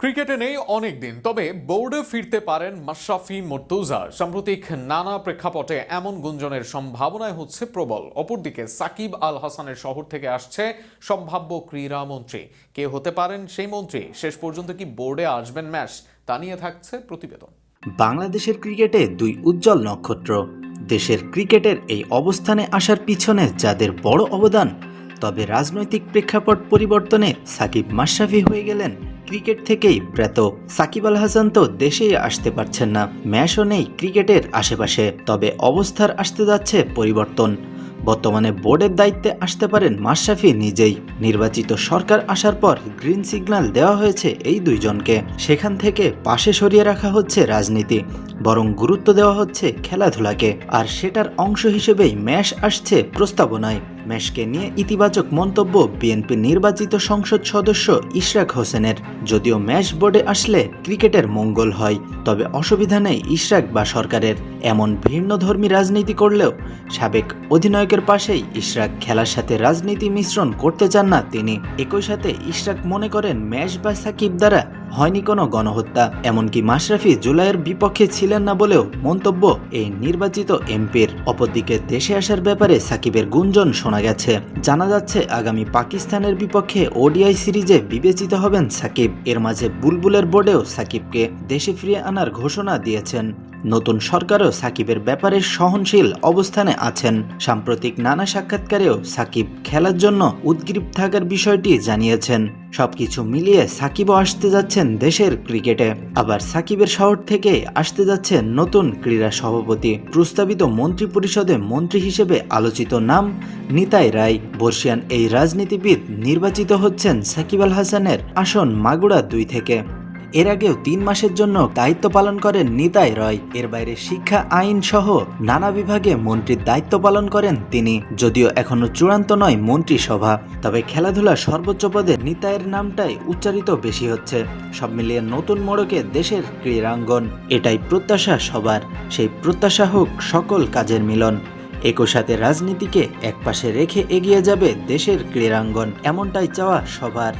ক্রিকেটে নেই অনেক দিন তবে বোর্ডে ফিরতে পারেন মাশরাফি মর্তুজা। সাম্প্রতিক নানা প্রেক্ষাপটে এমন গুঞ্জনের সম্ভাবনায় হচ্ছে প্রবল। অপরদিকে সাকিব আল হাসানের শহর থেকে আসছে সম্ভাব্য ক্রীড়া মন্ত্রী। কে হতে পারেন সেই মন্ত্রী? শেষ পর্যন্ত কি বোর্ডে আসবেন ম্যাচ? তা নিয়ে থাকছে প্রতিবেদন। বাংলাদেশের ক্রিকেটে দুই উজ্জ্বল নক্ষত্র। দেশের ক্রিকেটের এই অবস্থানে আসার পিছনে যাদের বড় অবদান, তবে রাজনৈতিক প্রেক্ষাপট পরিবর্তনে সাকিব মাশরাফি হয়ে গেলেন ক্রিকেট থেকেই ব্রেত সাকিব আল হাসান তো দেশেই আসতে পারছেন না। ম্যাশও নেই ক্রিকেটের আশেপাশে। তবে অবস্থার আসতে যাচ্ছে পরিবর্তন। বর্তমানে বোর্ডের দায়িত্বে আসতে পারেন মাশরাফি নিজেই। নির্বাচিত সরকার আসার পর গ্রিন সিগন্যাল দেওয়া হয়েছে এই দুইজনকে। সেখান থেকে পাশে সরিয়ে রাখা হচ্ছে রাজনীতি। বরং গুরুত্ব দেওয়া হচ্ছে খেলাধুলাকে। আর সেটার অংশ হিসেবেই ম্যাশ আসছে প্রস্তাবনায়। ম্যাচকে নিয়ে ইতিবাচক মন্তব্য বিএনপি নির্বাচিত সংসদ সদস্য ইশরাক হোসেনের। যদিও ম্যাশ বোর্ডে আসলে ক্রিকেটের মঙ্গল হয়, তবে অসুবিধা নেই ইশরাক বা সরকারের। এমন ভিন্নধর্মী রাজনীতি করলেও সাবেক অধিনায়কের পাশেই ইশরাক খেলার সাথে রাজনীতি মিশ্রণ করতে চান না তিনি। একই সাথে ইশরাক মনে করেন ম্যাচ বা সাকিব দ্বারা হয়নি কোনো গণহত্যা, এমনকি মাশরাফি জুলাইয়ের বিপক্ষে ছিলেন না বলেও মন্তব্য এই নির্বাচিত এমপির। অপরদিকে দেশে আসার ব্যাপারে সাকিবের গুঞ্জন শোনা গেছে। জানা যাচ্ছে, আগামী পাকিস্তানের বিপক্ষে ওডিআই সিরিজে বিবেচিত হবেন সাকিব। এর মাঝে বুলবুলের বোর্ডেও সাকিবকে দেশে ফিরিয়ে আনার ঘোষণা দিয়েছেন। নতুন সরকারও সাকিবের ব্যাপারে সহনশীল অবস্থানে আছেন। সাম্প্রতিক নানা সাক্ষাৎকারেও সাকিব খেলার জন্য উদ্গ্রীব থাকার বিষয়টি জানিয়েছেন। সবকিছু মিলিয়ে সাকিবও আসতে যাচ্ছেন দেশের ক্রিকেটে। আবার সাকিবের শহর থেকে আসতে যাচ্ছে নতুন ক্রীড়া সভাপতি। প্রস্তাবিত মন্ত্রী পরিষদে মন্ত্রী হিসেবে আলোচিত নাম নিতাই রায়। বর্ষিয়ান এই রাজনীতিবিদ নির্বাচিত হচ্ছেন সাকিব আল হাসানের আসন মাগুড়া দুই থেকে। এর আগেও তিন মাসের জন্য দায়িত্ব পালন করেন নিতাই রয়। এর বাইরে শিক্ষা, আইন সহ নানা বিভাগে মন্ত্রীর দায়িত্ব পালন করেন তিনি, যদিও এখনও চূড়ান্ত নয় মন্ত্রিসভা। তবে খেলাধুলা সর্বোচ্চ পদে নিতাইয়ের নামটাই উচ্চারিত বেশি হচ্ছে। সব মিলিয়ে নতুন মোড়কে দেশের ক্রীড়াঙ্গন, এটাই প্রত্যাশা সবার। সেই প্রত্যাশা হোক সকল কাজের মিলন। একই সাথে রাজনীতিকে একপাশে রেখে এগিয়ে যাবে দেশের ক্রীড়াঙ্গন, এমনটাই চাওয়া সবার।